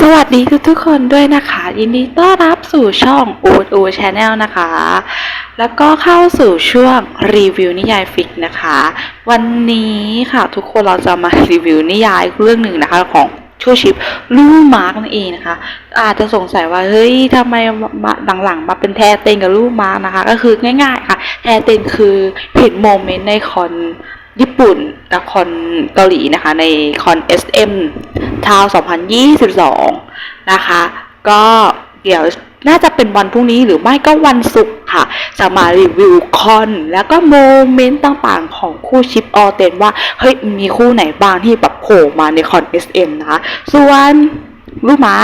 สวัสดีทุกทุกๆคนด้วยนะคะ ยินดีต้อนรับสู่ช่อง o ูดอูชาแนลนะคะ แล้วก็เข้าสู่ช่วงรีวิวนิยายฟิกนะคะ วันนี้ค่ะทุกคนเราจะมารีวิวนิยายเรื่องหนึ่งนะคะของชูชิปลูมาร์กนั่นเองนะคะ อาจจะสงสัยว่าเฮ้ยทำไมมาหลังๆ มาเป็นแทเต็งกับลูมาร์กนะคะ ก็คือง่ายๆค่ะแทเต็งคือเห็นโมเมนต์ในคอน ญี่ปุ่นกับคอนเกาหลีนะคะในคอน SM ทาว 2022 นะคะ ก็เดี๋ยวน่าจะเป็นวันพรุ่งนี้หรือไม่ก็วันศุกร์ค่ะ จะมารีวิวคอน แล้วก็โมเมนต์ต่างๆของคู่ชิปออเตนว่า เฮ้ย มีคู่ไหนบ้างที่แบบโผล่มาในคอน SM นะคะ ส่วนลูกมา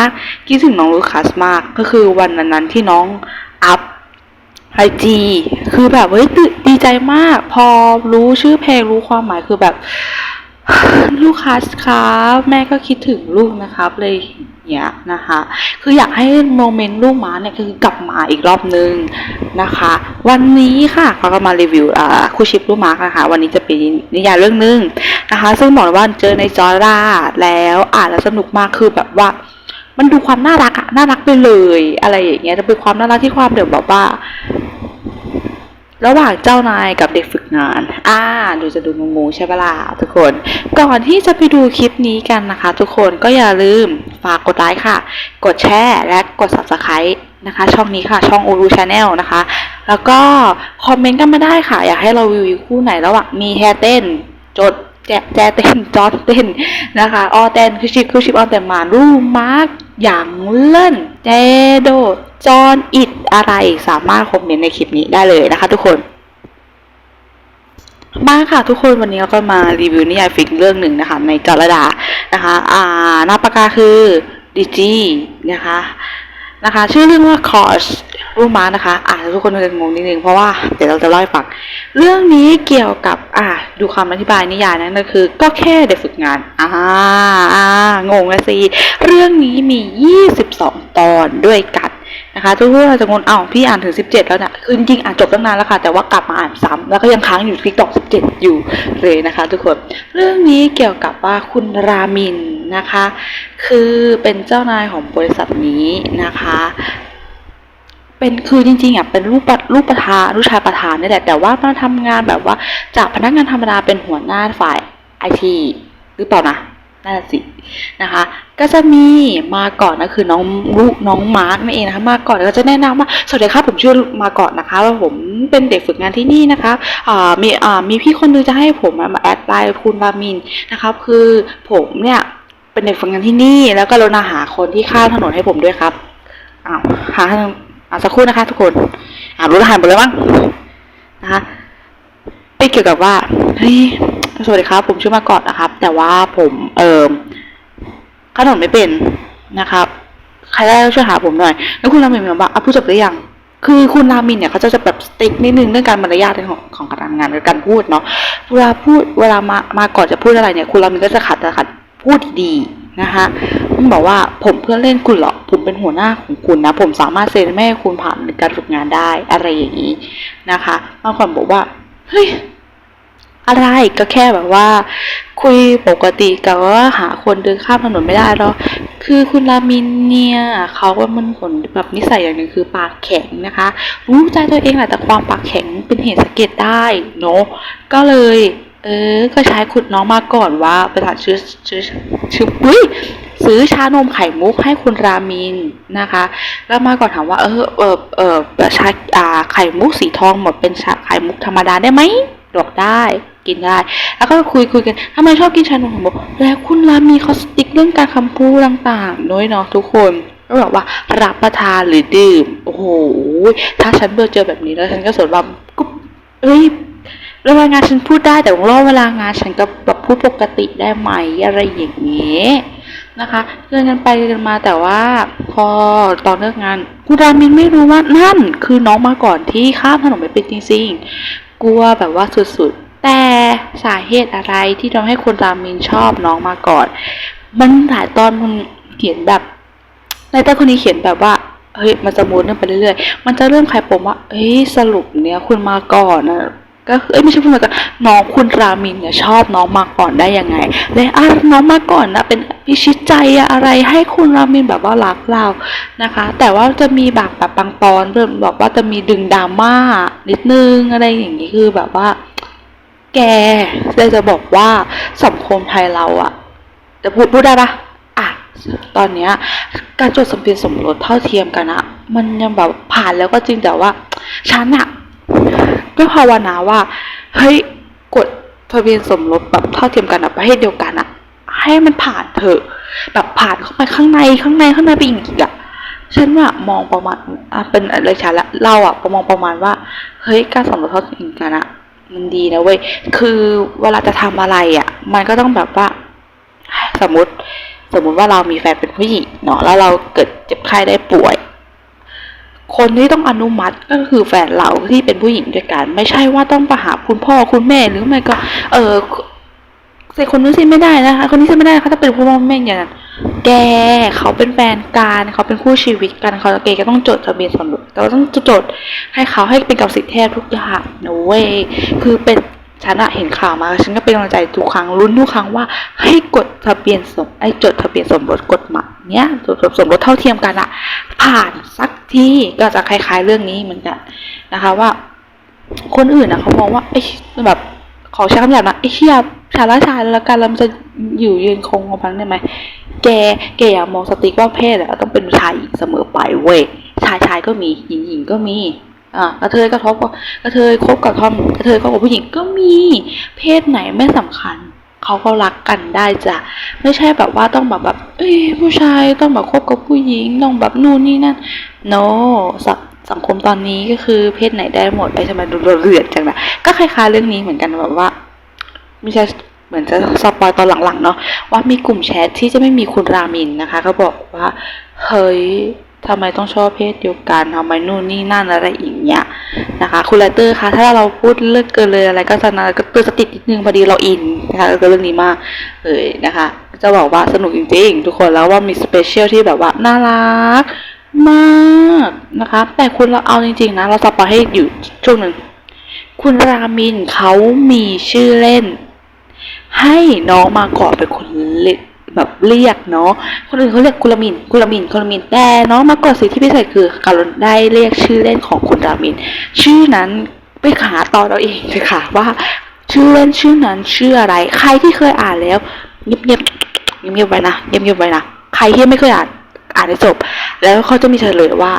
คิดถึงน้องลูคัสมากก็คือวันนั้นๆที่น้องอัพ ไอจีคือแบบเฮ้ยตื่นดีใจมาก พอรู้ชื่อเพลงรู้ความหมายคือแบบ ลูกค้าครับแม่ก็คิดถึงลูกนะครับเลยเงี้ยนะคะ คืออยากให้โมเมนต์ลูกหมาเนี่ยคือกลับมาอีกรอบนึงนะคะ วันนี้ค่ะเขาก็มารีวิวคู่ชิปลูกหมานะคะ วันนี้จะเป็นนิยายเรื่องนึงนะคะ ซึ่งบอกว่าเจอในจอร่าแล้วอ่านแล้วสนุกมากคือแบบว่า มันดูความน่ารักอะน่ารักไปเลย อะไรอย่างเงี้ยจะเป็นความน่ารักที่ความเดี๋ยวแบบว่า ระหว่างเจ้านายกับเด็กฝึกงาน อ่า ดูจะดูงงๆใช่ปะล่ะทุกคน ก่อนที่จะไปดูคลิปนี้กันนะคะ ทุกคนก็อย่าลืมฝากกดไลค์ค่ะ กดแชร์และกด subscribe นะคะ ช่องนี้ค่ะ ช่องอูรูชาแนลนะคะ แล้วก็คอมเมนต์กันมาได้ค่ะ อยากให้เรารีวิวคู่ไหนระหว่างมีแฮเต้น จดแจแจเต้นจอดเต้นนะคะออเต้นคือชิปคือชิปออเต้นมารูมาร์กอย่างเล่นเจโด จอนอิดอะไรสามารถคอมเมนต์ในคลิปนี้ได้เลยนะคะทุกคนมาค่ะทุกคนวันนี้เราก็มารีวิวนิยายฟิกเรื่องหนึ่งนะคะ ในจอระดานะคะอ่าหน้าปากกาคือดิจีนะคะนะคะ ชื่อเรื่องว่าคอร์สรูมานะคะอ่าทุกคนจะงงนิดนึงเพราะว่าเดี๋ยวเราจะเล่าให้ฟังเรื่องนี้เกี่ยวกับอ่าดูคำอธิบายนิยายนั้นก็คือ ก็แค่เด็กฝึกงานอ่าอ่างงล้วสิเรื่องนี้มี 22 ตอนด้วยกัน นะคะทุกคนเราจะงงเอ้าพี่อ่านถึง 17 แล้วนะคือจริงอ่านจบตั้งนานแล้วค่ะ แต่ว่ากลับมาอ่านซ้ำแล้วก็ยังค้างอยู่ที่ตอก17 อยู่เลยนะคะ ทุกคน เรื่องนี้เกี่ยวกับว่าคุณรามินนะคะ คือเป็นเจ้านายของบริษัทนี้นะคะเป็นคือจริงๆอะเป็นลูกปะลูกประธานลูกชายประธานนี่แหละแต่ว่ามาทำงานแบบว่าจากพนักงานธรรมดาเป็นหัวหน้าฝ่ายไอทีหรือเปล่านะ น่าจะสินะคะ ก็จะมีมาก่อนนะคือน้องลูกน้องมาร์กนั่นเองนะคะ มาก่อนก็จะแนะนำว่าสวัสดีครับผมชื่อมาก่อนนะคะว่าผมเป็นเด็กฝึกงานที่นี่นะคะอ่ามีอ่ามีพี่คนนึงจะให้ผมมาแอดไลน์คุณรามินนะครับคือผมเนี่ยเป็นเด็กฝึกงานที่นี่ แล้วก็รณหาคนที่ข้ามถนนให้ผมด้วยครับอ้าวหาอ่าสักครู่นะคะทุกคนอ่ารู้รหัสหมดแล้วมั้งนะคะเป็นเกี่ยวกับว่าเฮ้ย สวัสดีครับ ผมชื่อมากอนนะครับ แต่ว่าผมเอ่อขนมไม่เป็นนะครับ ใครได้ช่วยหาผมหน่อย แล้วคุณรามินบอกว่าอะพูดจบหรือยัง คือคุณรามินเนี่ยเขาจะจะแบบสติ๊กนิดนึงเรื่องการมารยาทของของการทำงานกับการพูดเนาะ เวลาพูดเวลามามาก่อนจะพูดอะไรเนี่ย คุณรามินก็จะขัดจะขัดพูดดีๆนะคะมันบอกว่าผมเพื่อนเล่นคุณเหรอ ผมเป็นหัวหน้าของคุณนะ ผมสามารถเซ็นให้คุณผ่านในการฝึกงานได้อะไรอย่างนี้นะคะ บางคนบอกว่า เฮ้ย อะไรก็แค่แบบว่า คุยปกติกับว่าหาคนเดินข้ามถนนไม่ได้หรอกคือคุณรามินเนี่ยเขาว่ามันผลแบบนิสัยอย่างหนึ่งคือปากแข็งนะคะ รู้ใจตัวเองแหละแต่ความปากแข็งเป็นเหตุสังเกตได้เนาะก็เลยเออ ก็ใช้ขุดน้องมาก่อนว่าไปถามชื่อชื่อชื่ออุ้ยซื้อชานมไข่มุกให้คุณรามินนะคะ แล้วมาก่อนถามว่า เออเออเออชาอ่าไข่มุกสีทองหมดเป็นชาไข่มุกธรรมดาได้ไหมบอกได้ กินได้ แล้วก็คุยคุยกันทำไมชอบกินชานมไข่มุกแล้วคุณรามีเขาสติ๊กเรื่องการคำพูดต่างๆด้วยเนาะทุกคนก็แบบว่ารับประทานหรือดื่ม โอ้โห ถ้าฉันเบอร์เจอแบบนี้แล้วฉันก็สนว่ากุ๊บเอ้ยเวลางานฉันพูดได้แต่รอบเวลางานฉันก็แบบพูดปกติได้ไหมอะไรอย่างเงี้ยนะคะเดินกันไปเดินมาแต่ว่าพอตอนเลิกงานคุณรามินไม่รู้ว่านั่นคือน้องมาก่อนที่ข้ามถนนไม่เป็นจริงๆกลัวแบบว่าสุดๆ แต่สาเหตุอะไรที่ทำให้คุณรามินชอบน้องมาก่อน มันหลายตอนมันเขียนแบบในตอนคนนี้เขียนแบบว่าเฮ้ยมันจะมูดเรื่องไปเรื่อยๆ มันจะเริ่มคลายปมว่าเฮ้ยสรุปเนี้ยคุณมาก่อนนะก็คือเอ้ยไม่ใช่พูดมาก่อนน้องคุณรามินเนี่ยชอบน้องมาก่อนได้ยังไงและอะน้องมาก่อนนะเป็นพิชิตใจอะไรให้คุณรามินแบบว่ารักเรานะคะ แต่ว่าจะมีแบบแบบบางตอนเริ่มแบบว่าจะมีดึงดราม่านิดนึงอะไรอย่างนี้คือแบบว่า แกเลยจะบอกว่าสังคมไทยเราอะจะพูดพูดได้ปะอะ ตอนเนี้ย การจดทะเบียนสมรสเท่าเทียมกันอะมันยังแบบผ่านแล้วก็จริงแต่ว่าฉันอะก็ภาวนาว่า เฮ้ยกฎทะเบียนสมรสแบบเท่าเทียมกันอะประเทศเดียวกันอะให้มันผ่านเถอะ แบบผ่านเข้าไปข้างในข้างในข้างในไปอีกอะฉันว่ามองประมาณอะเป็นอะไรฉันละเราอะประมองประมาณว่า เฮ้ยการสมรสเท่าเทียมกันอะ มันดีนะเว้ย คือเวลาจะทำอะไรอะ มันก็ต้องแบบว่า สมมติ สมมุติว่าเรามีแฟนเป็นผู้หญิงเนาะ แล้วเราเกิดเจ็บไข้ได้ป่วย คนที่ต้องอนุมัติก็คือแฟนเราที่เป็นผู้หญิงด้วยกัน ไม่ใช่ว่าต้องไปหาคุณพ่อคุณแม่หรือไม่ก็ เออ เส่คนนู้นสิไม่ได้นะคะ คนนี้สิไม่ได้เขาจะเป็นพ่อแม่อย่างนั้นแกเขาเป็นแฟนกันเขาเป็นคู่ชีวิตกันเขาแกก็ต้องจดทะเบียนสมรสเราต้องจดให้เขาให้เป็นกับสิทธิแทบทุกอย่างนะเว้ยคือเป็นฉันอะเห็นข่าวมา ฉันก็เป็นกำลังใจทุกครั้งลุ้นทุกครั้งว่าให้กดทะเบียนสมไอ้จดทะเบียนสมรสกฎหมายเนี้ยจดสมรสเท่าเทียมกันอะผ่านสักทีก็จะคล้ายๆเรื่องนี้เหมือนกันนะคะว่า คนอื่นนะเขามองว่าไอ้แบบ ขอใช้คำหยาบนะไอ้เชี่ยชาละชาแล้วกันแล้วมันจะอยู่ยืนคงกันได้ไหมแกแกอย่ามองสติ๊กว่าเพศอะต้องเป็นชายเสมอไปเว้ยชายชายก็มีหญิงหญิงก็มีอ่ากระเทยกระทบกระเทยคบกับทอมกระเทยคบกับผู้หญิงก็มี เพศไหนไม่สำคัญเขาก็รักกันได้จ้ะไม่ใช่แบบว่าต้องแบบแบบ เอ้ยผู้ชายต้องแบบคบกับผู้หญิงต้องแบบนู่นนี่นั่น no สัง สังคมตอนนี้ก็คือเพศไหนได้หมดไอ้ทำไมดูเดือดจังนะก็คล้ายๆเรื่องนี้เหมือนกันแบบว่าไม่ใช่เหมือนจะสปอยตอนหลังๆเนาะว่ามีกลุ่มแชทที่จะไม่มีคุณรามินนะคะเขาบอกว่าเฮ้ยทำไมต้องชอบเพศเดียวกันทำไมนู่นนี่นั่นอะไรอย่างเงี้ยนะคะ คุณไลเตอร์คะถ้าเราพูดเลิกเกินเลยอะไรก็จะนะก็เตือนสตินิดนึงพอดีเราอินนะคะกับเรื่องนี้มากเลยนะคะ จะบอกว่าสนุกจริงๆ ทุกคนแล้วว่ามีสเปเชียลที่แบบว่าน่ารัก มากนะคะ แต่คุณเราเอาจริงๆนะ เราสปอยให้อยู่ช่วงหนึ่ง คุณรามินเขามีชื่อเล่น ให้น้องมาก่อเป็นคนเรียกแบบเรียกเนาะ คนอื่นเขาเรียกคุณรามินคุณรามินคุณรามิน แต่น้องมาก่อสิทธิพิเศษคือการได้เรียกชื่อเล่นของคุณรามิน ชื่อนั้นไปหาตอนเราเองเลยค่ะว่า ชื่อเล่นชื่อนั้นชื่ออะไร ใครที่เคยอ่านแล้วเงียบเงียบเงียบๆไว้นะเงียบเงียบๆไว้นะ ใครที่ไม่เคยอ่าน อ่านให้จบ แล้วเขาจะมีเฉลยว่า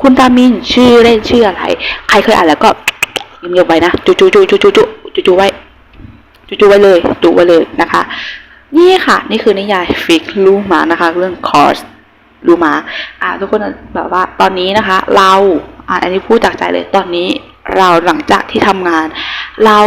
คุณรามินชื่อเล่นชื่ออะไร ใครเคยอ่านแล้วก็เงียบไว้นะจุจุจุจุจุจุจุจุไว้จุจุไว้เลยจุไว้เลยนะคะ นี่ค่ะ นี่คือนิยายฟิกลูมานะคะ เรื่องคอร์สลูมา อ่า ทุกคนแบบว่าตอนนี้นะคะ เราอ่าอันนี้พูดจากใจเลยตอนนี้เราหลังจากที่ทำงาน เรา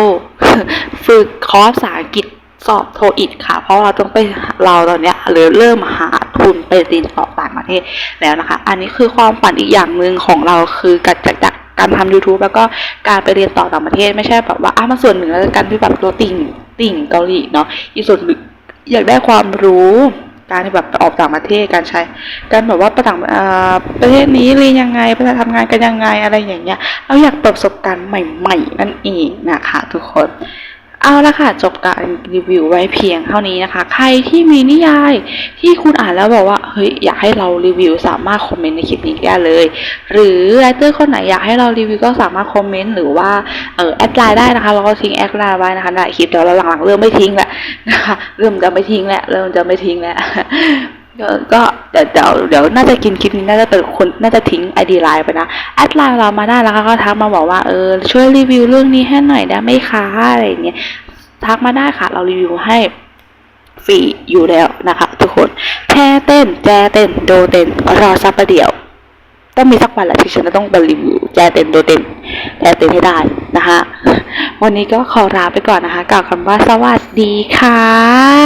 ฝึกคอร์สภาษาอังกฤษสอบโทอีกค่ะ เพราะเราต้องไปเราตอนเนี้ยหรือเริ่มหา ทุนไปเรียนต่อต่างประเทศแล้วนะคะ อันนี้คือความฝันอีกอย่างหนึ่งของเราคือการจากจากการทำ YouTube แล้วก็การไปเรียนต่อต่างประเทศ ไม่ใช่แบบว่าอ้ามาส่วนหนึ่งแล้วกันที่แบบตัวติ่งติ่งเกาหลีเนาะอีกส่วนอยากได้ความรู้การแบบออกต่างประเทศการใช้การแบบว่าประต่างประเทศนี้เรียนยังไงไปทำงานกันยังไงอะไรอย่างเงี้ยเราอยากเปิดประสบการณ์ใหม่ ๆ นั่นเองนะคะ ทุกคน เอาละค่ะ จบการรีวิวไว้เพียงเท่านี้นะคะ ใครที่มีนิยายที่คุณอ่านแล้วบอกว่า เฮ้ย อยากให้เรารีวิวสามารถคอมเมนต์ในคลิปนี้ได้เลย หรือไรเตอร์คนไหนอยากให้เรารีวิวก็สามารถคอมเมนต์หรือว่าเออแอดไลน์ได้นะคะเราก็ทิ้งแอดไลน์ไว้นะคะในคลิปเดี๋ยวเราหลังๆเริ่มไม่ทิ้งแล้วนะคะเริ่มจะไม่ทิ้งแล้วเริ่มจะไม่ทิ้งแล้ว ก็เดี๋ยวเดี๋ยวเดี๋ยวน่าจะกินคลิปนี้น่าจะเป็นคนน่าจะทิ้งไอดีไลน์ไปนะแอดไลน์เรามาได้แล้วก็ทักมาบอกว่าเออช่วยรีวิวเรื่องนี้ให้หน่อยได้ไหมคะอะไรอย่างเงี้ยทักมาได้ค่ะ เรารีวิวให้ฟรีอยู่แล้วนะคะ ทุกคนแช่เต้น แจเต้น โดเต้นรอสักประเดี๋ยว ต้องมีสักวันแหละที่ฉันจะต้องไปรีวิวแจเต้นโดเต้นแจเต้นให้ได้นะคะ วันนี้ก็ขอลาไปก่อนนะคะกล่าวคำว่าสวัสดีค่ะ